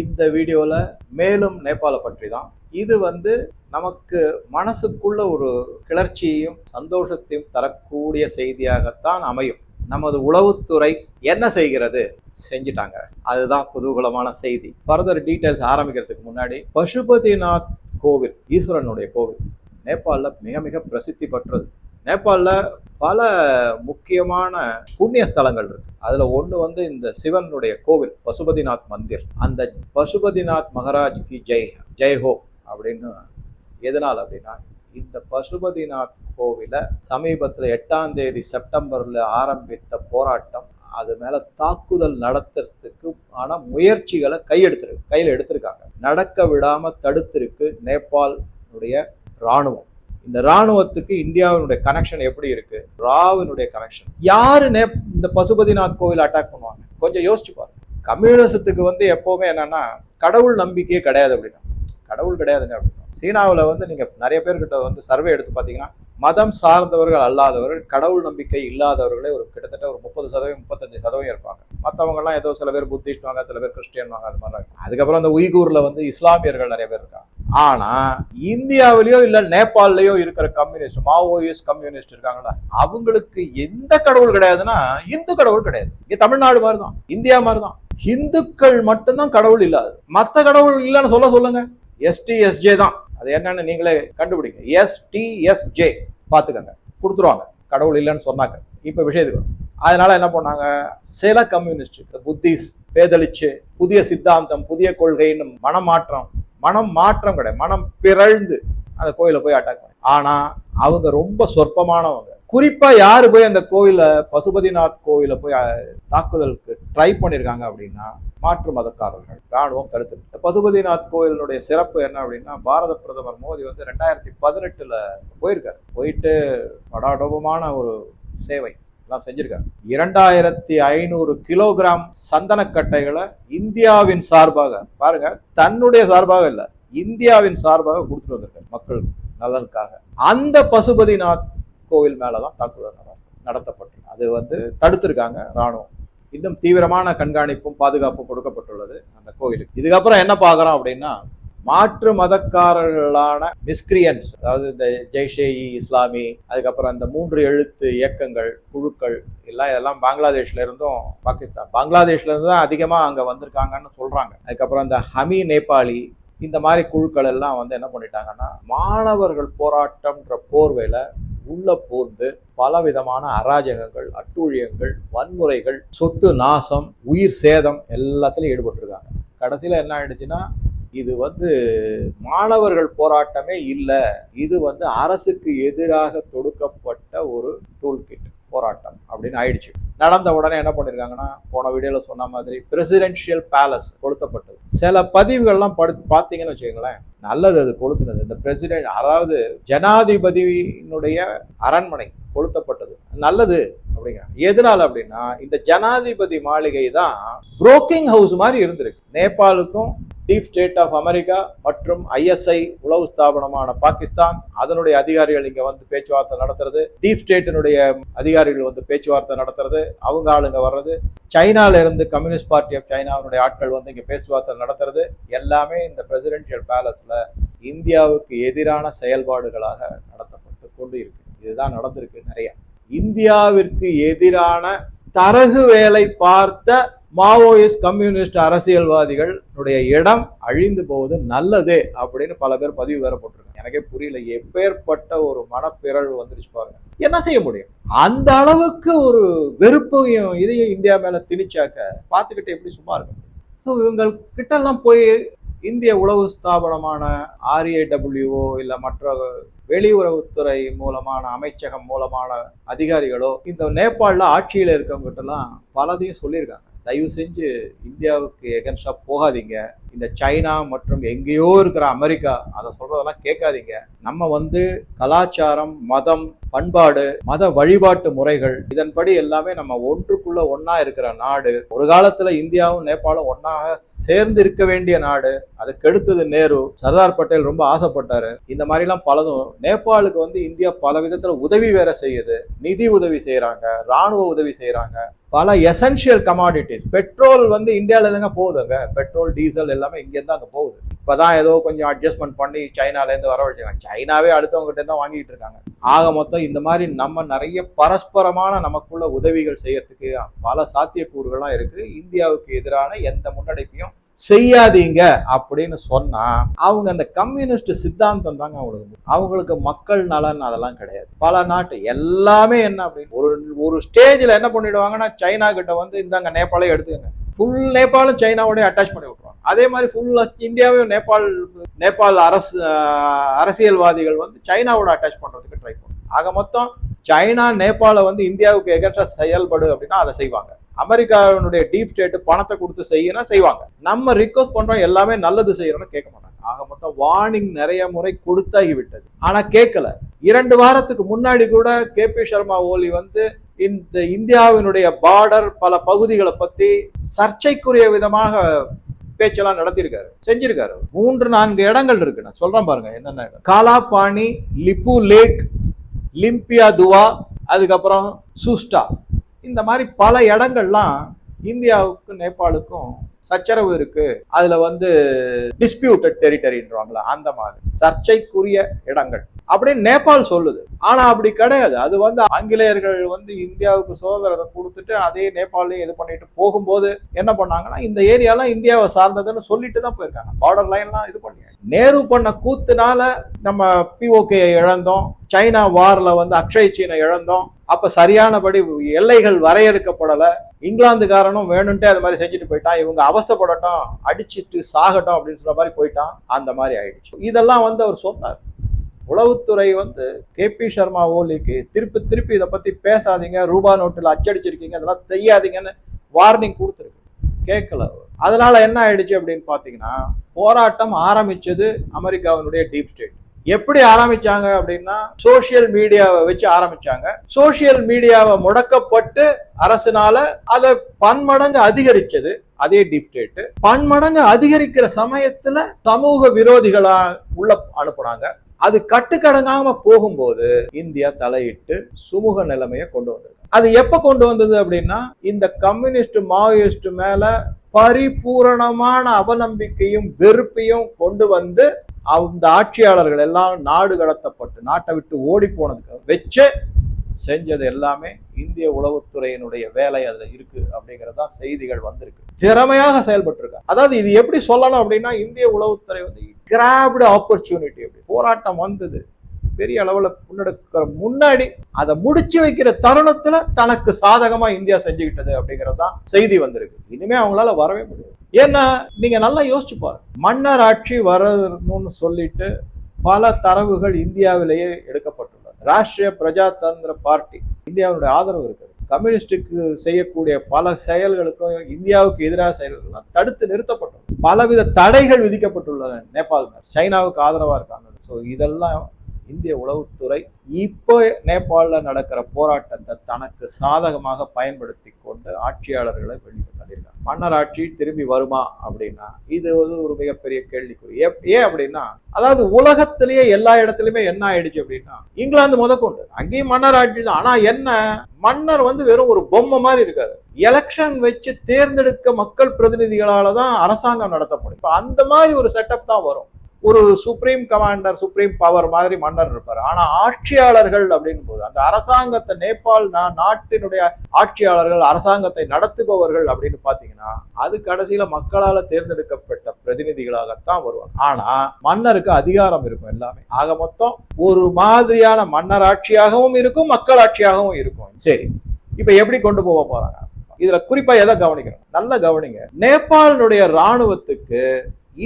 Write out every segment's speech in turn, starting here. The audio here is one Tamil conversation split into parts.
இந்த வீடியோவில் மேலும் நேபாள பற்றி தான் இது வந்து நமக்கு மனசுக்குள்ள ஒரு கிளர்ச்சியையும் சந்தோஷத்தையும் தரக்கூடிய செய்தியாகத்தான் அமையும். நமது உளவுத்துறை என்ன செய்கிறது செஞ்சிட்டாங்க. அதுதான் குதூகலமான செய்தி. ஃபர்தர் டீட்டெயில்ஸ் ஆரம்பிக்கிறதுக்கு முன்னாடி பசுபதிநாத் கோவில் ஈஸ்வரனுடைய கோவில் நேபாளில் மிக மிக பிரசித்தி பெற்றது. நேபாளில் பல முக்கியமான புண்ணிய ஸ்தலங்கள் இருக்கு. அதுல ஒன்று வந்து இந்த சிவனுடைய கோவில் பசுபதிநாத் மந்திர். அந்த பசுபதிநாத் மகாராஜ் கி ஜெய் ஜெய் ஹோ அப்படின்னு எதனால் அப்படின்னா இந்த பசுபதிநாத் கோவிலை சமீபத்தில் எட்டாம் தேதி செப்டம்பர்ல ஆரம்பித்த போராட்டம் அது மேல தாக்குதல் நடத்துறதுக்கு ஆன முயற்சிகளை கையெடுத்துருக்கு கையில் எடுத்திருக்காங்க. நடக்க விடாம தடுத்திருக்கு நேபாளுடைய ராணுவம் இந்த ராணுவத்துக்கு இந்தியாவினுடைய கனெக்ஷன் எப்படி இருக்கு? ராவினுடைய கனெக்ஷன் யாரு இந்த பசுபதிநாத் கோவில் அட்டாக் பண்ணுவாங்க? கொஞ்சம் யோசிச்சு பாருங்க. கம்யூனிசத்துக்கு வந்து எப்பவுமே என்னன்னா கடவுள் நம்பிக்கையே கிடையாது அப்படின்னா. கடவுள் கிடையாதுங்க அப்படின்னு. சீனாவில் வந்து நீங்கள் நிறைய பேர்கிட்ட வந்து சர்வே எடுத்து பார்த்தீங்கன்னா மதம் சார்ந்தவர்கள் அல்லாதவர்கள் கடவுள் நம்பிக்கை இல்லாதவர்களே ஒரு கிட்டத்தட்ட ஒரு முப்பது சதவீதம் முப்பத்தஞ்சு சதவீதம் இருப்பாங்க. மற்றவங்கலாம் ஏதோ சில பேர் புத்திஸ்ட் வாங்க சில பேர் கிறிஸ்டியன் வாங்க அது மாதிரி அதுக்கப்புறம் அந்த உய்கூரில் வந்து இஸ்லாமியர்கள் நிறைய பேர் இருக்காங்க. ஆனா இந்தியாவிலேயோ இல்ல நேபாளிலேயோ இருக்கிற கம்யூனிஸ்ட் மாவோயிஸ்ட் கம்யூனிஸ்ட் இருக்காங்களா அவங்களுக்கு எந்த கடவுள் கிடையாதுன்னா இந்து கடவுள் கிடையாது. இங்க தமிழ்நாடு மாதிரி தான் இந்தியா மாதிரி தான் இந்துக்கள் மட்டும்தான் கடவுள் இல்லாது மற்ற கடவுள் இல்லைன்னு சொல்ல சொல்லுங்க. எஸ்டிஎஸ்ஜே தான். அது என்னன்னு நீங்களே கண்டுபிடிங்க. எஸ்டிஎஸ்ஜே பார்த்துக்கங்க. கொடுத்துருவாங்க. கடவுள் இல்லைன்னு சொன்னாங்க. இப்போ விஷயத்துக்கு அதனால என்ன பண்ணாங்க? சில கம்யூனிஸ்ட் புத்திஸ் பேதளிச்சு புதிய சித்தாந்தம் புதிய கொள்கைன்னு மனமாற்றம் மனம் மாற்றம் கிடையாது. மனம் பிறழ்ந்து அந்த கோயிலை போய் அட்டாக் பண்ணி ஆனா அவங்க ரொம்ப சொற்பமானவங்க. குறிப்பா யாரு போய் அந்த கோயில பசுபதிநாத் கோயில போய் தாக்குதலுக்கு ட்ரை பண்ணிருக்காங்க அப்படின்னா மாற்று மதக்காரர்கள். ராணுவம் தடுத்து இந்த பசுபதிநாத் கோயிலினுடைய சிறப்பு என்ன அப்படின்னா பாரத பிரதமர் மோடி வந்து ரெண்டாயிரத்தி பதினெட்டுல போயிருக்காரு. போயிட்டு படாடோபமான ஒரு சேவை எல்லாம் செஞ்சிருக்காரு. இரண்டாயிரத்தி ஐநூறு கிலோகிராம் சந்தனக்கட்டைகளை இந்தியாவின் சார்பாக பாருங்க தன்னுடைய சார்பாக இல்லை இந்தியாவின் சார்பாக கொடுத்துட்டு வந்திருக்காரு மக்கள் நலனுக்காக. அந்த பசுபதிநாத் கோவில் மேலதான் தாக்குதல் நட- நடத்தப்பட்டது அது வந்து தடுத்திருக்காங்க ராணுவம் இன்னும் தீவிரமான கண்காணிப்பும் பாதுகாப்பும் கொடுக்கப்பட்டுள்ளது அந்த கோயிலுக்கு. இதுக்கப்புறம் என்ன பார்க்குறோம் அப்படின்னா மாற்று மதக்காரர்களான மிஸ்கிரியன்ஸ் அதாவது இந்த ஜெய்ஷே இ இஸ்லாமி அதுக்கப்புறம் இந்த மூன்று எழுத்து இயக்கங்கள் குழுக்கள் எல்லாம் இதெல்லாம் பாங்களாதேஷ்ல இருந்தும் பாகிஸ்தான் பாங்களாதேஷ்ல இருந்து தான் அதிகமாக அங்கே வந்திருக்காங்கன்னு சொல்றாங்க. அதுக்கப்புறம் இந்த ஹமி நேபாளி இந்த மாதிரி குழுக்கள் எல்லாம் வந்து என்ன பண்ணிட்டாங்கன்னா மாணவர்கள் போராட்டம்ன்ற போர்வையில உள்ள போந்து பலவிதமான அராஜகங்கள் அட்டூழியங்கள் வன்முறைகள் சொத்து நாசம் உயிர் சேதம் எல்லாத்துலையும் ஈடுபட்டிருக்காங்க. கடைசியில் என்ன ஆயிடுச்சுன்னா இது வந்து மாணவர்கள் போராட்டமே இல்லை இது வந்து அரசுக்கு எதிராக தொடுக்கப்பட்ட ஒரு டூல் கிட் போராட்டம் அப்படின்னு ஆயிடுச்சு. நடந்த உடனே என்ன பண்ணியிருக்காங்கன்னா போன வீடியோவில் சொன்ன மாதிரி பிரசிடென்ஷியல் பேலஸ் கொளுத்தப்பட்டது. சில பதிவுகள்லாம் படுத்து பார்த்தீங்கன்னு வச்சுக்கோங்களேன் நல்லது அது கொளுத்துனது. இந்த பிரசிடென்ட் அதாவது ஜனாதிபதியினுடைய அரண்மனை கொளுத்தப்பட்டது. நல்லது அப்படிங்கிறாங்க. எதனால அப்படின்னா இந்த ஜனாதிபதி மாளிகை தான் புரோக்கிங் ஹவுஸ் மாதிரி இருந்திருக்கு. நேபாளுக்கும் டீப் ஸ்டேட் ஆஃப் அமெரிக்கா மற்றும் ஐஎஸ்ஐ உளவு ஸ்தாபனமான பாகிஸ்தான். அதனுடைய அதிகாரிகள் இங்க வந்து பேச்சுவார்த்தை நடத்துறது. டீப் ஸ்டேட்டினுடைய அதிகாரிகள் வந்து பேச்சுவார்த்தை நடத்துறது. அவங்க ஆளுங்க வர்றது. சைனால இருந்து கம்யூனிஸ்ட் பார்ட்டி ஆஃப் சைனாவுடைய ஆட்கள் வந்து இங்க பேச்சுவார்த்தை நடத்துறது. எல்லாமே இந்த பிரசிடென்ஷியல் பேலஸ்ல இந்தியாவுக்கு எதிரான செயல்பாடுகளாக நடத்தப்பட்டு கொண்டு இருக்கு இதுதான் நடந்திருக்கு நிறைய. இந்தியாவிற்கு எதிரான தரகு வேலை பார்த்த மாவோயிஸ்ட் கம்யூனிஸ்ட் அரசியல்வாதிகளுடைய இடம் அழிந்து போவது நல்லதே அப்படின்னு பல பேர் பதிவு வேற போட்டிருக்காங்க. எனக்கே புரியல எப்பேற்பட்ட ஒரு மனப்பிறழ்வு வந்துருச்சு பாருங்க. என்ன செய்ய முடியும்? அந்த அளவுக்கு ஒரு வெறுப்பையும் இதையும் இந்தியா மேல திணிச்சாக்க பார்த்துக்கிட்டு எப்படி சும்மா இருக்கும் ஸோ இவங்க கிட்ட போய் இந்திய உளவு ஸ்தாபனமான ஆர்ஏடபிள்யூஓ இல்லை மற்ற வெளியுறவுத்துறை மூலமான அமைச்சகம் மூலமான அதிகாரிகளோ இந்த நேபாளில் ஆட்சியில் இருக்கவங்ககிட்டலாம் பலதையும் சொல்லியிருக்காங்க. தயவு செஞ்சு இந்தியாவுக்கு எகன்ஸ்டாக போகாதீங்க. இந்த சைனா மற்றும் எங்கேயோ இருக்கிற அமெரிக்கா அதை சொல்றதெல்லாம் கேட்காதீங்க. நம்ம வந்து கலாச்சாரம் மதம் பண்பாடு மத வழிபாட்டு முறைகள் இதன்படி எல்லாமே நம்ம ஒன்றுக்குள்ள ஒன்னா இருக்கிற நாடு ஒரு காலத்துல இந்தியாவும் நேபாளும் ஒன்னாக சேர்ந்து இருக்க வேண்டிய நாடு அது கெடுத்தது நேரு. சர்தார் பட்டேல் ரொம்ப ஆசைப்பட்டாரு. இந்த மாதிரி எல்லாம் பலதும் நேபாளுக்கு வந்து இந்தியா பல விதத்துல உதவி வேற செய்யுது. நிதி உதவி செய்யறாங்க ராணுவ உதவி செய்யறாங்க பல எசென்ஷியல் கமாடிட்டிஸ் பெட்ரோல் வந்து இந்தியாவில தாங்க போகுதுங்க. பெட்ரோல் டீசல் எல்லாம் இங்கேருந்து அங்கே போகுது. இப்பதான் ஏதோ கொஞ்சம் அட்ஜஸ்ட்மெண்ட் பண்ணி சைனாலேருந்து வர சைனாவே அடுத்தவங்ககிட்ட தான் வாங்கிட்டு இருக்காங்க ஆக மொத்தம் இந்த மாதிரி நம்ம நிறைய பரஸ்பரமான நமக்குள்ள உதவிகள் செய்யறதுக்கு பல சாத்தியக்கூறுகள்லாம் இருக்குது இந்தியாவுக்கு எதிரான எந்த முன்னெடுப்பையும் செய்யாதீங்க அப்படின்னு சொன்னா அவங்க அந்த கம்யூனிஸ்ட் சித்தாந்தம் தாங்க அவங்களுக்கு அவங்களுக்கு மக்கள் நலன் அதெல்லாம் கிடையாது. பல நாட்டு எல்லாமே என்ன அப்படின்னு ஒரு ஒரு ஸ்டேஜ்ல என்ன பண்ணிடுவாங்கன்னா சைனா கிட்ட வந்து இந்தாங்க நேபாளே எடுத்துக்கங்க. ஃபுல் நேபாளும் சைனாவோடய அட்டாச் பண்ணி விட்டுருவாங்க அதே மாதிரி ஃபுல்லாக இந்தியாவையும் நேபாள் நேபாள் அரசு அரசியல்வாதிகள் வந்து சைனாவோட அட்டாச் பண்றதுக்கு ட்ரை பண்ணும். ஆக மொத்தம் சைனா நேபாளை வந்து இந்தியாவுக்கு எகன்ஸ்டா செயல்படு அப்படின்னா அதை செய்வாங்க. அமெரிக்காவினுடைய டீப் ஸ்டேட் பணத்தை கொடுத்து செய்யணும் செய்வாங்க. நம்ம ரிக்வஸ்ட் பண்றோம் எல்லாமே நல்லது செய்யறோம்னு கேட்க மாட்டாங்க. ஆக மொத்தம் வார்னிங் நிறைய முறை கொடுத்தாகி விட்டது ஆனா கேட்கல. இரண்டு வாரத்துக்கு முன்னாடி கூட கே பி சர்மா ஓலி வந்து இந்த இந்தியாவினுடைய பார்டர் பல பகுதிகளை பத்தி சர்ச்சைக்குரிய விதமாக பேச்செல்லாம் நடத்தியிருக்காரு. செஞ்சிருக்காரு மூன்று நான்கு இடங்கள் இருக்கு. நான் சொல்றேன் பாருங்க என்னென்ன காலாபாணி லிப்பு லேக் லிம்பியா துவா அதுக்கப்புறம் சூஸ்டா. இந்த மாதிரி பல இடங்கள்லாம் இந்தியாவுக்கும் நேபாளுக்கும் சச்சரவு இருக்கு. அதுல வந்து டிஸ்பியூட்டட் டெரிட்டரின்றாங்களா அந்த மாதிரி. சர்ச்சைக்குரிய இடங்கள். அப்படின்னு நேபாள் சொல்லுது. ஆனா அப்படி கிடையாது. அது வந்து ஆங்கிலேயர்கள் வந்து இந்தியாவுக்கு சுதந்திரத்தை கொடுத்துட்டு அதே நேபாளையும் இது பண்ணிட்டு போகும்போது என்ன பண்ணாங்கன்னா இந்த ஏரியாலாம் இந்தியாவை சார்ந்ததுன்னு சொல்லிட்டு தான் போயிருக்காங்க. பார்டர் லைன்லாம் இது பண்ணி. நேரு பண்ண கூத்துனால நம்ம பிஓகே இழந்தோம். சைனா வார்ல வந்து அக்ஷய் சீனை இழந்தோம். அப்ப சரியானபடி எல்லைகள் வரையறுக்கப்படல. இங்கிலாந்துக்காரனும் வேணும்ட்டே அது மாதிரி செஞ்சுட்டு போயிட்டான். இவங்க அவஸ்தைப்படட்டும் அடிச்சிட்டு சாகட்டும் அப்படின்னு சொல்ற மாதிரி போயிட்டான். அந்த மாதிரி ஆயிடுச்சு. இதெல்லாம் வந்து அவர் சொன்னார். உளவுத்துறை வந்து கே. பி. சர்மா ஓலிக்கு திருப்பி திருப்பி இதை பத்தி பேசாதீங்க. ரூபா நோட்டில் அச்சடிச்சிருக்கீங்க. அதெல்லாம் செய்யாதீங்கன்னு வார்னிங் கொடுத்துருக்கு. கேட்கல அதனால என்ன ஆயிடுச்சு அப்படின்னு பாத்தீங்கன்னா போராட்டம் ஆரம்பிச்சது அமெரிக்காவினுடைய டீப் ஸ்டேட். எப்படி ஆரம்பிச்சாங்க அப்படின்னா சோசியல் மீடியாவை வச்சு ஆரம்பிச்சாங்க. சோசியல் மீடியாவை முடக்கப்பட்டு அரசுனால அதை பன்மடங்கு அதிகரிச்சது. அதே டிப்டேட்டு பன்மடங்கு அதிகரிக்கிற சமயத்துல சமூக விரோதிகளா உள்ள அனுப்புனாங்க. அது கட்டுக்கடங்காம போகும்போது இந்தியா தலையிட்டு சுமூக நிலைமையை கொண்டு வந்தது. அது எப்ப கொண்டு வந்தது அப்படின்னா இந்த கம்யூனிஸ்ட் மாவோயிஸ்ட் மேல பரிபூரணமான அவநம்பிக்கையும் வெறுப்பையும் கொண்டு வந்து அந்த ஆட்சியாளர்கள் எல்லாம் நாடு கடத்தப்பட்டு நாட்டை விட்டு ஓடி போனதுக்கு வச்சு செஞ்சது எல்லாமே இந்திய உளவுத்துறையினுடைய வேலை அதில் இருக்கு அப்படிங்கிறது தான் செய்திகள் வந்திருக்கு. திறமையாக செயல்பட்டு அதாவது இது எப்படி சொல்லணும் அப்படின்னா இந்திய உளவுத்துறை வந்து கிராப்டு ஆப்பர்ச்சுனிட்டி அப்படி. போராட்டம் வந்தது. பெரிய அளவில் முன்னெடுக்கிற முன்னாடி அதை முடிச்சு வைக்கிற தருணத்துல தனக்கு சாதகமா இந்தியா செஞ்சுக்கிட்டது அப்படிங்கிறது தான் செய்தி வந்திருக்கு. இனிமே அவங்களால வரவே முடியாது. ஏன்னா நீங்க நல்லா யோசிச்சு பாருங்க. மன்னர் ஆட்சி வரணும்னு சொல்லிட்டு பல தரவுகள் இந்தியாவிலேயே எடுக்கப்பட்டுள்ளது. ராஷ்டிரிய பிரஜாதந்திர பார்ட்டி இந்தியாவுடைய ஆதரவு இருக்குது. கம்யூனிஸ்டுக்கு செய்யக்கூடிய பல செயல்களுக்கும் இந்தியாவுக்கு எதிராக செயல்கள்லாம் தடுத்து நிறுத்தப்பட்டுள்ளது. பலவித தடைகள் விதிக்கப்பட்டுள்ளன. நேபாள் சைனாவுக்கு ஆதரவாக இருக்காங்க. ஸோ இதெல்லாம் இந்திய உளவுத்துறை இப்போ நேபாளில் நடக்கிற போராட்டத்தை தனக்கு சாதகமாக பயன்படுத்தி கொண்டு ஆட்சியாளர்களை வெளியே தள்ளியிருக்காங்க. மன்னர் ஆட்சி திரும்பி வருமா அப்படின்னா இது வந்து ஒரு மிகப்பெரிய கேள்விக்குறி. ஏன் அப்படின்னா அதாவது உலகத்திலேயே எல்லா இடத்துலயுமே என்ன ஆயிடுச்சு அப்படின்னா இங்கிலாந்து முதற்கொண்டு. அங்கேயும் மன்னர் ஆட்சி தான். ஆனா என்ன மன்னர் வந்து வெறும் ஒரு பொம்மை மாதிரி இருக்காரு. எலெக்ஷன் வச்சு தேர்ந்தெடுக்க மக்கள் பிரதிநிதிகளால தான் அரசாங்கம் நடத்தப்படும். இப்போ அந்த மாதிரி ஒரு செட்டப் தான் வரும். ஒரு சுப்ரீம் கமாண்டர் சுப்ரீம் பவர் மாதிரி மன்னர் இருப்பார். ஆனா ஆட்சியாளர்கள் அப்படின்னு போது அந்த அரசாங்கத்தை நேபாள் நான் நாட்டினுடைய ஆட்சியாளர்கள் அரசாங்கத்தை நடத்துபவர்கள் அப்படின்னு பாத்தீங்கன்னா அது கடைசியில மக்களால தேர்ந்தெடுக்கப்பட்ட பிரதிநிதிகளாகத்தான் வருவாங்க. ஆனா மன்னருக்கு அதிகாரம் இருக்கும் எல்லாமே. ஆக மொத்தம் ஒரு மாதிரியான மன்னர் ஆட்சியாகவும் இருக்கும் மக்கள் ஆட்சியாகவும் இருக்கும். சரி இப்ப எப்படி கொண்டு போக போறாங்க? இதுல குறிப்பா எதை கவனிக்கணும்? நல்லா கவனிங்க. நேபாளினுடைய ராணுவத்துக்கு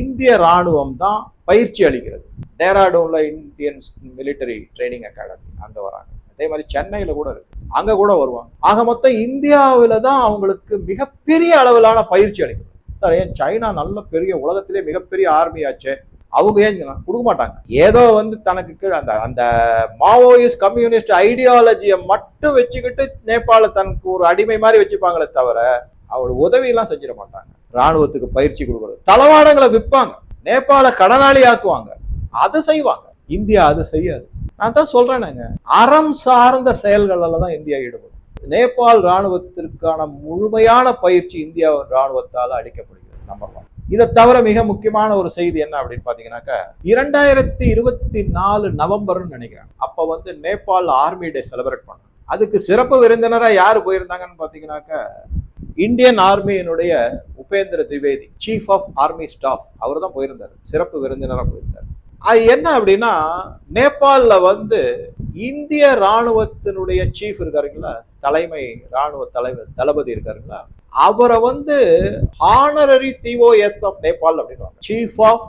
இந்திய ராணுவம் தான் பயிற்சி அளிக்கிறது. டேராடூன்ல இந்தியன் மிலிட்டரி ட்ரைனிங் அகாடமி அங்க வராங்க. அதே மாதிரி சென்னையில கூட இருக்கு. அங்க கூட வருவாங்க. ஆக மொத்தம் இந்தியாவில தான் அவங்களுக்கு மிகப்பெரிய அளவிலான பயிற்சி அளிக்கிறது. சார் ஏன் சைனா நல்ல பெரிய உலகத்திலே மிகப்பெரிய ஆர்மி ஆச்சு? அவங்க ஏன் கொடுக்க மாட்டாங்க? ஏதோ வந்து தனக்கு கீழே அந்த அந்த மாவோயிஸ்ட் கம்யூனிஸ்ட் ஐடியாலஜியை மட்டும் வச்சுக்கிட்டு நேபாள தனக்கு ஒரு அடிமை மாதிரி வச்சுப்பாங்களே தவிர அவள் உதவியெல்லாம் செஞ்சிட மாட்டாங்க. ராணுவத்துக்கு பயிற்சி கொடுக்குறது. தளவாடங்களை விற்பாங்க. நேபாள கடனாளி ஆக்குவாங்க அதை செய்வாங்க. இந்தியா அதை செய்யாது. நான் தான் சொல்றேனுங்க. அறம் சார்ந்த செயல்களில் தான் இந்தியா ஈடுபடும். நேபாள் ராணுவத்திற்கான முழுமையான பயிற்சி இந்தியா ராணுவத்தால் அளிக்கப்படுகிறது நம்பர் ஒன் இதை தவிர மிக முக்கியமான ஒரு செய்தி என்ன அப்படின்னு பார்த்தீங்கன்னாக்கா இரண்டாயிரத்தி இருபத்தி நாலு நவம்பர்னு நினைக்கிறேன். அப்போ வந்து நேபாள் ஆர்மி டே செலிப்ரேட் பண்ணோம் அதுக்கு சிறப்பு விருந்தினராக யார் போயிருந்தாங்கன்னு பார்த்தீங்கன்னாக்க Indian ஆர்மியினுடைய Upendra Dwivedi chief of army staff அவர் தான் போயிருந்தார். சிறப்பு விருந்தினராக போயிருந்தார். அது என்ன அப்படின்னா நேபாளில் வந்து இந்திய ராணுவத்தினுடைய சீஃப் இருக்காருங்களா? தலைமை ராணுவ தலைவர் தளபதி இருக்காருங்களா? அவரை வந்து ஹானரரி சிஓஎஸ் ஆஃப் நேபாள் அப்படின்னு chief of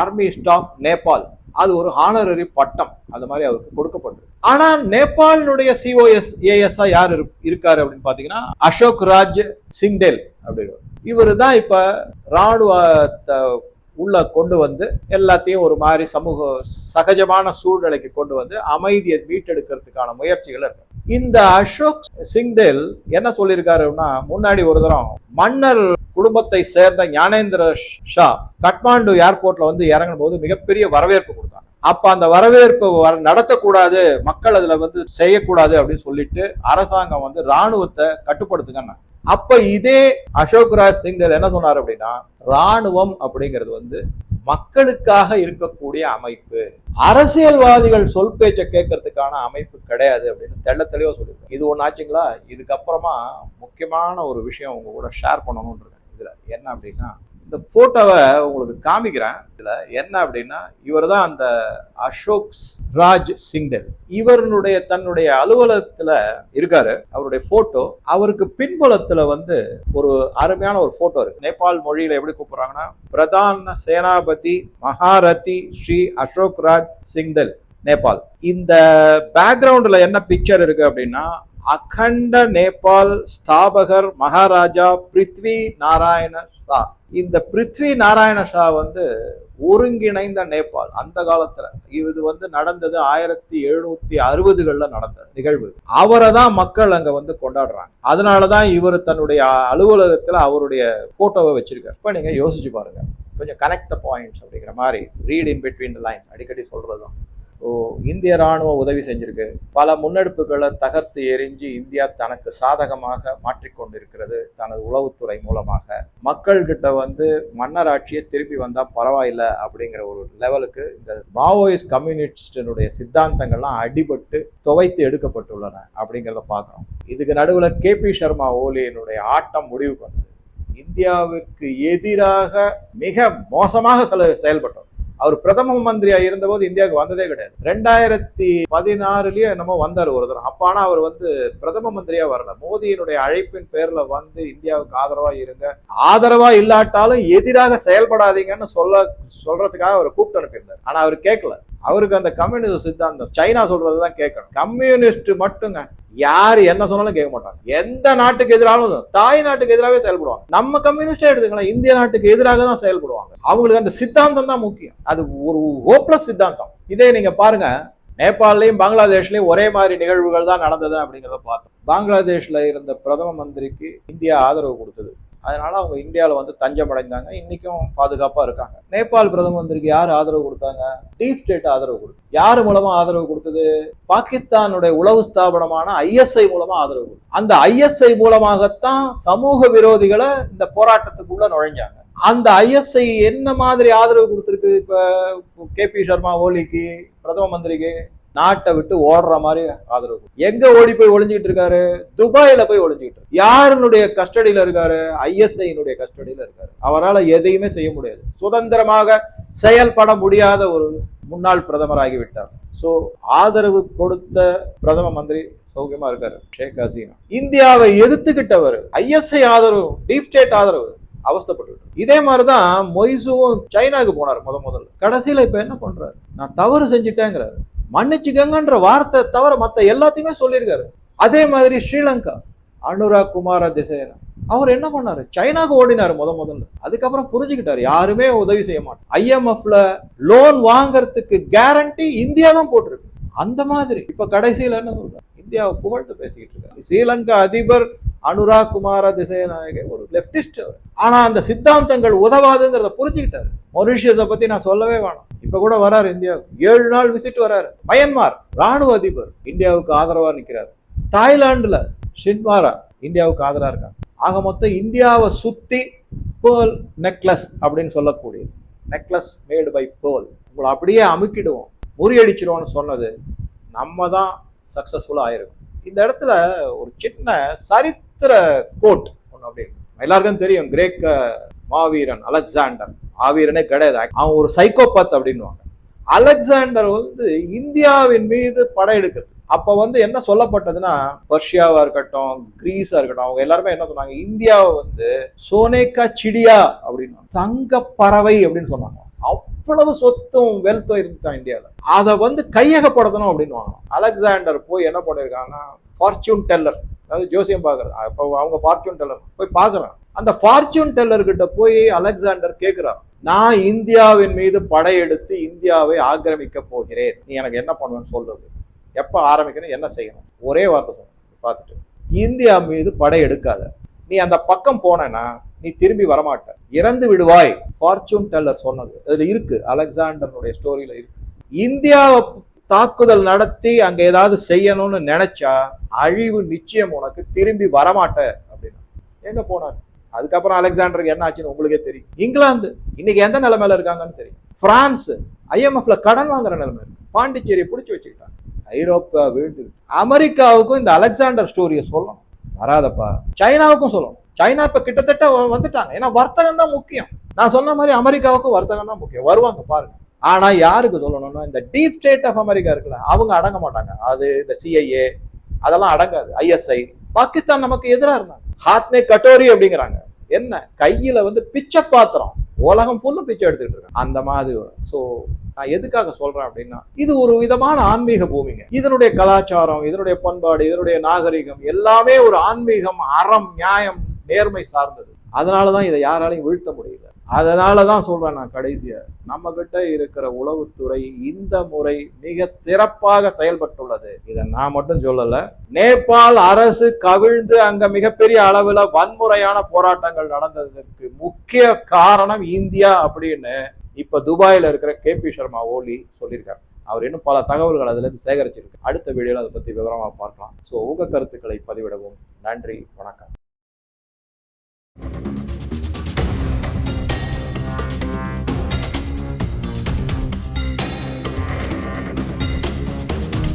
army staff Nepal அது ஒரு ஹானரரி பட்டம். அந்த மாதிரி அவருக்கு கொடுக்கப்பட்டிருக்கு. ஆனா நேபாளினுடைய சிஓஎஸ் ஏஎஸ்ஆ யார் இருக்காரு அப்படின்னு பாத்தீங்கன்னா அசோக் ராஜ் சிங்டேல் அப்படின்னு இவர் தான் இப்ப ராணுவத்தை உள்ள கொண்டு வந்து எல்லாத்தையும் ஒரு மாதிரி சமூக சகஜமான சூழ்நிலைக்கு கொண்டு வந்து அமைதியை மீட்டெடுக்கிறதுக்கான முயற்சிகள் இருக்கு. இந்த அசோக் சிங்தேல் என்ன சொல்லியிருக்காருன்னா முன்னாடி ஒரு தரம் மன்னர் குடும்பத்தை சேர்ந்த ஞானேந்திர ஷா கட்மாண்டு ஏர்போர்ட்ல வந்து இறங்கும் போது மிகப்பெரிய வரவேற்பு கொடுத்தாங்க. அப்ப அந்த வரவேற்பு நடத்தக்கூடாது மக்கள் அதுல வந்து செய்யக்கூடாது அப்படின்னு சொல்லிட்டு அரசாங்கம் வந்து ராணுவத்தை கட்டுப்படுத்துங்க அப்ப இதே அசோக் ராஜ் சிங் என்ன சொன்னார் அப்படின்னா ராணுவம் அப்படிங்கிறது வந்து மக்களுக்காக இருக்கக்கூடிய அமைப்பு. அரசியல்வாதிகள் சொல் பேச்சை கேட்கறதுக்கான அமைப்பு கிடையாது அப்படின்னு தெள்ள தெளிவா சொல்லியிருக்கேன் இது ஒன்று ஆச்சுங்களா? இதுக்கப்புறமா முக்கியமான ஒரு விஷயம் உங்க கூட ஷேர் பண்ணணும்னு இருக்கேன். இதுல என்ன அப்படின்னா இந்த போட்டோவை உங்களுக்கு காமிக்கிறேன். இதில் என்ன அப்படின்னா இவர் தான் அந்த அசோக் ராஜ் சிங்டல் இவருடைய தன்னுடைய அலுவலகத்தில் இருக்காரு. அவருடைய போட்டோ அவருக்கு பின்புலத்தில் வந்து ஒரு அருமையான ஒரு போட்டோ இருக்கு. நேபாள் மொழியில் எப்படி கூப்பிட்றாங்கன்னா பிரதான சேனாபதி மகாரதி ஸ்ரீ அசோக் ராஜ் சிங்தல் நேபாள். இந்த பேக்ரவுண்டில் என்ன பிக்சர் இருக்கு அப்படின்னா அகண்ட நேபாள் ஸ்தாபகர் மகாராஜா பிருத்வி நாராயண ஷா இந்த பிருத்வி நாராயண ஷா வந்து ஒருங்கிணைந்த நேபாள். அந்த காலத்துல இது வந்து நடந்தது ஆயிரத்தி எழுநூத்தி அறுபதுகள்ல நடந்த நிகழ்வு. அவரை தான் மக்கள் அங்க வந்து கொண்டாடுறாங்க. அதனாலதான் இவர் தன்னுடைய அலுவலகத்துல அவருடைய போட்டோவை வச்சிருக்காரு. இப்ப நீங்க யோசிச்சு பாருங்க. கொஞ்சம் கனெக்ட் த பாயிண்ட்ஸ் அப்படிங்கிற மாதிரி read in between the line அடிக்கடி சொல்றதுதான். இந்திய ராணுவம் உதவி செஞ்சிருக்கு. பல முன்னெடுப்புகளை தகர்த்து எரிஞ்சு இந்தியா தனக்கு சாதகமாக மாற்றிக்கொண்டிருக்கிறது தனது உளவுத்துறை மூலமாக. மக்கள்கிட்ட வந்து மன்னராட்சியை திருப்பி வந்தால் பரவாயில்ல அப்படிங்கிற ஒரு லெவலுக்கு இந்த மாவோயிஸ்ட் கம்யூனிஸ்டினுடைய சித்தாந்தங்கள்லாம் அடிபட்டு துவைத்து எடுக்கப்பட்டுள்ளன அப்படிங்கிறத பார்க்குறோம். இதுக்கு நடுவில் கே பி சர்மா ஓலியினுடைய ஆட்டம் முடிவுக்கு வந்தது. இந்தியாவிற்கு எதிராக மிக மோசமாக செல செயல்பட்டோம் அவர் பிரதம மந்திரியா இருந்தபோது இந்தியாவுக்கு வந்ததே கிடையாது. ரெண்டாயிரத்தி பதினாறுலயே என்னமோ வந்தார் ஒரு தரம் அப்ப ஆனா அவர் வந்து பிரதம மந்திரியா வரல. மோடியினுடைய அழைப்பின் பேர்ல வந்து இந்தியாவுக்கு ஆதரவா இருங்க. ஆதரவா இல்லாட்டாலும் எதிராக செயல்படாதீங்கன்னு சொல்ல சொல்றதுக்காக அவர் கூப்பிட்டு அனுப்பியிருந்தார். ஆனா அவர் கேட்கல அவருக்கு அந்த கம்யூனிஸ்ட் சித்தாந்தம் சைனா சொல்றதுதான் கேட்கணும் கம்யூனிஸ்ட் மட்டுங்க. யார் என்ன சொன்னாலும் கேட்க மாட்டாங்க. எந்த நாட்டுக்கு எதிராலும் தாய் நாட்டுக்கு எதிராகவே செயல்படுவாங்க. நம்ம கம்யூனிஸ்டா எடுத்துக்கலாம் இந்திய நாட்டுக்கு எதிராக தான் செயல்படுவாங்க. அவங்களுக்கு அந்த சித்தாந்தம் தான் முக்கியம். அது ஒரு ஹோப்லஸ் சித்தாந்தம். இதே நீங்க பாருங்க. நேபாளிலையும் பங்களாதேஷ்லயும் ஒரே மாதிரி நிகழ்வுகள் தான் நடந்தது அப்படிங்கிறத பார்த்தோம். பங்களாதேஷ்ல இருந்த பிரதம மந்திரிக்கு இந்தியா ஆதரவு கொடுத்தது. அதனால அவங்க இந்தியாவில் வந்து தஞ்சம் அடைந்தாங்க இன்னைக்கும் பாதுகாப்பாக இருக்காங்க. நேபாள் பிரதம மந்திரிக்கு யார் ஆதரவு கொடுத்தாங்க? டீப் ஸ்டேட் ஆதரவு கொடுத்து யார் மூலமா ஆதரவு கொடுத்தது? பாகிஸ்தானுடைய உளவு ஸ்தாபனமான ஐஎஸ்ஐ மூலமா ஆதரவு கொடுத்தது அந்த ஐஎஸ்ஐ மூலமாகத்தான் சமூக விரோதிகளை இந்த போராட்டத்துக்குள்ள நுழைஞ்சாங்க. அந்த ஐஎஸ்ஐ என்ன மாதிரி ஆதரவு கொடுத்துருக்கு? இப்போ கே பி சர்மா ஓலிக்கு பிரதம மந்திரிக்கு? நாட்டை விட்டு ஓடுற மாதிரி ஆதரவு எங்க ஓடி போய் ஒளிஞ்சிட்டு இருக்காரு? துபாயில போய் ஒளிஞ்சிட்டு இருக்கு. யாருனுடைய கஸ்டடியில இருக்காரு? ஐஎஸ்ஐனுடைய கஸ்டடியில இருக்காரு. அவரால் எதையுமே செய்ய முடியாது. சுதந்திரமாக செயல்பட முடியாத ஒரு முன்னாள் பிரதமர் ஆகிவிட்டார் சோ ஆதரவு கொடுத்த பிரதம மந்திரி சௌக்கியமா இருக்காரு ஷேக் ஹசீனா. இந்தியாவை எதிர்த்துக்கிட்டவர் ஐஎஸ்ஐ ஆதரவு டீப் ஸ்டேட் ஆதரவு அவஸ்தப்பட்டு இதே மாதிரிதான் மொய்சுவும் சைனாக்கு போனார் முத முதல்ல. கடைசியில இப்ப என்ன பண்றாரு? நான் தவறு செஞ்சுட்டேங்கிறாரு. மன்னிச்சுக்கங்கன்ற வார்த்தை தவிர மற்ற எல்லாத்தையுமே சொல்லியிருக்காரு. அதே மாதிரி ஸ்ரீலங்கா அனுராக் குமார திசையன அவர் என்ன பண்ணாரு? சைனாக்கு ஓடினாரு முத முதல்ல. அதுக்கப்புறம் புரிஞ்சுக்கிட்டாரு யாருமே உதவி செய்ய மாட்டோம் ஐஎம்எஃப்ல லோன் வாங்கறதுக்கு கேரண்டி இந்தியா தான் போட்டிருக்கு. அந்த மாதிரி. இப்ப கடைசியில என்ன சொல்றாரு? இந்தியாவை புகழ்ந்து பேசிக்கிட்டு இருக்காரு. ஸ்ரீலங்கா அதிபர் அனுராக் குமார திசைநாயக ஒரு லெப்டிஸ்ட் ஆனால் அந்த சித்தாந்தங்கள் உதவாதுங்கிறத புரிஞ்சுக்கிட்டாரு. மொரிஷியஸை பத்தி நான் சொல்லவே வேணாம். இப்ப கூட வராரு இந்தியாவுக்கு. ஏழு நாள் விசிட் வராரு. மயன்மார் ராணுவ அதிபர். இந்தியாவுக்கு ஆதரவா நிற்கிறார் தாய்லாந்துல ஷின்வாரா இந்தியாவுக்கு ஆதரவா இருக்காங்க. ஆக மொத்தம் இந்தியாவை சுத்தி பேர்ல் நெக்லஸ் அப்படின்னு சொல்லக்கூடியது. நெக்லஸ் மேடு பை பேர்ல் உங்களை அப்படியே அமுக்கிடுவோம். முறியடிச்சிடுவோம்னு சொன்னது நம்ம தான் சக்ஸஸ்ஃபுல்லாக ஆயிருக்கும். இந்த இடத்துல ஒரு சின்ன சரித்திர கோட் ஒன்று அப்படின்னு எல்லாருக்கும் தெரியும் கிரேக்க மாவீரன் அலெக்சாண்டர். ஆவீரனே கிடையாது. அவன் ஒரு சைக்கோபாத் அப்படின்னுவாங்க. அலெக்சாண்டர் வந்து இந்தியாவின் மீது படையெடுக்கிறது அப்போ வந்து என்ன சொல்லப்பட்டதுன்னா பர்ஷியாவாக இருக்கட்டும் கிரீஸாக இருக்கட்டும் அவங்க எல்லாருமே என்ன சொன்னாங்க? இந்தியாவை வந்து சோனேக்கா சிடியா அப்படின்னு தங்க பறவை அப்படின்னு சொன்னாங்க. அவ்வளவு சொத்தும் வெல்த்தும் இருந்துட்டான் இந்தியாவில். அதை வந்து கையகப்படுத்தணும் அப்படின்னு வாங்கணும் அலெக்சாண்டர் போய் என்ன பண்ணியிருக்காங்கன்னா ஃபார்ச்சூன் டெல்லர் அதாவது ஜோசியம் பார்க்குறது. அப்போ அவங்க ஃபார்ச்சூன் டெல்லர் போய் பார்க்குறான். அந்த ஃபார்ச்சூன் டெல்லர் கிட்ட போய் அலெக்சாண்டர் கேட்கிறான் நான் இந்தியாவின் மீது படையெடுத்து இந்தியாவை ஆக்கிரமிக்க போகிறேன். நீ எனக்கு என்ன பண்ணுவேன்னு சொல்றது எப்போ ஆரம்பிக்கணும் என்ன செய்யணும்? ஒரே வார்த்தை சொல்லணும் பார்த்துட்டு. இந்தியா மீது படை எடுக்காத நீ அந்த பக்கம் போனேன்னா நீ திரும்பி வரமாட்ட. இறந்து விடுவாய். ஃபார்ச்சூன் டெல்லர் சொன்னது. அதில் இருக்கு. அலெக்சாண்டருடைய ஸ்டோரியில இருக்கு. இந்தியாவை தாக்குதல் நடத்தி அங்கே ஏதாவது செய்யணும்னு நினைச்சா அழிவு நிச்சயம் உனக்கு திரும்பி வரமாட்ட அப்படின்னு. எங்க போனார்? அதுக்கப்புறம் அலெக்சாண்டருக்கு என்ன ஆச்சுன்னு உங்களுக்கே தெரியும். இங்கிலாந்து இன்னைக்கு எந்த நிலைமையில இருக்காங்கன்னு தெரியும். பிரான்ஸ் ஐஎம்எஃப்ல கடன் வாங்குற நிலைமை இருக்கு. பாண்டிச்சேரியை பிடிச்சி வச்சுக்கிட்டாங்க. ஐரோப்பா வீழ்ந்து அமெரிக்காவுக்கும் இந்த அலெக்சாண்டர் ஸ்டோரியை சொல்லணும். வராதப்பா. சைனாவுக்கும் சொல்லணும். சைனா இப்ப கிட்டத்தட்ட வந்துட்டாங்க. ஏன்னா வர்த்தகம் தான் முக்கியம். நான் சொன்ன மாதிரி அமெரிக்காவுக்கும் வர்த்தகம் தான் முக்கியம். வருவாங்க பாருங்க. ஆனா யாருக்கு சொல்லணும்னா இந்த டீப் ஸ்டேட் ஆஃப் அமெரிக்கா இருக்குல்ல அவங்க அடங்க மாட்டாங்க. அது இந்த சிஐஏ அதெல்லாம் அடங்காது. ஐஎஸ்ஐ பாகிஸ்தான் நமக்கு எதிராக இருந்தாங்க. ஹாத்மே கட்டோரி அப்படிங்கிறாங்க. என்ன? கையில வந்து பிச்சை பாத்திரம். உலகம் ஃபுல்லும் பிச்சை எடுத்துட்டு இருக்காங்க. அந்த மாதிரி ஸோ நான் எதுக்காக சொல்றேன் அப்படின்னா இது ஒரு விதமான ஆன்மீக பூமிங்க. இதனுடைய கலாச்சாரம் இதனுடைய பண்பாடு இதனுடைய நாகரிகம் எல்லாமே ஒரு ஆன்மீகம் அறம் நியாயம் நேர்மை சார்ந்தது. அதனாலதான் இதை யாராலையும் வீழ்த்த முடியல. அதனாலதான் சொல்றேன் நான் கடைசியா. நம்ம கிட்ட இருக்கிற உளவுத்துறை இந்த முறை மிக சிறப்பாக செயல்பட்டுள்ளது. இதை நான் மட்டும் சொல்லல. நேபாள் அரசு கவிழ்ந்து அங்க மிகப்பெரிய அளவுல வன்முறையான போராட்டங்கள் நடந்ததற்கு முக்கிய காரணம் இந்தியா அப்படின்னு இப்ப துபாயில இருக்கிற கே பி சர்மா ஓலி சொல்லியிருக்காரு. அவர் இன்னும் பல தகவல்கள் அதுல இருந்து சேகரிச்சிருக்கு. அடுத்த வீடியோல அதை பத்தி விவரமா பார்க்கலாம். ஸோ உங்க கருத்துக்களை பதிவிடவும். நன்றி. வணக்கம்.